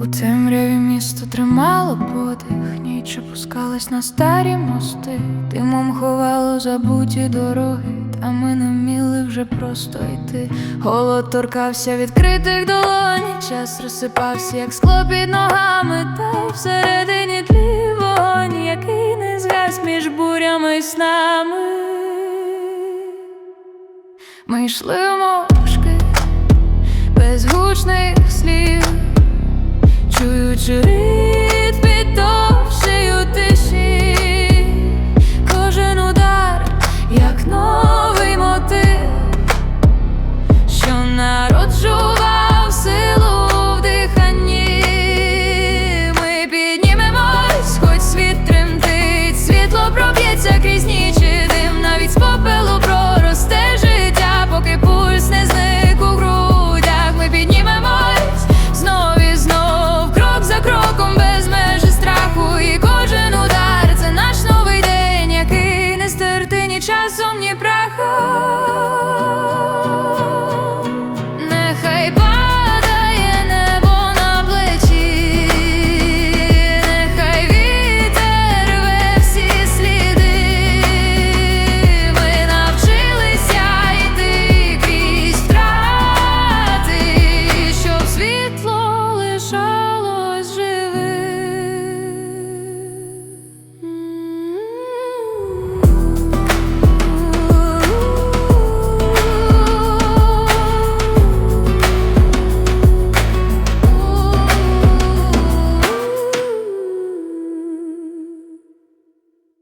У темряві місто тримало подих, ніч опускалась на старі мости, димом ховало забуті дороги, та ми не вміли вже просто йти. Голод торкався відкритих долоні. час розсипався, як скло під ногами, та всередині тлі вогонь, який не згас між бурями і снами. Ми йшли мовчки безгучних слів. Шурить під довшею тиші, кожен удар, як новий мотив, що народжував силу в диханні. Ми піднімемось, хоч світ тремтить, світло проб'ється крізь ніч.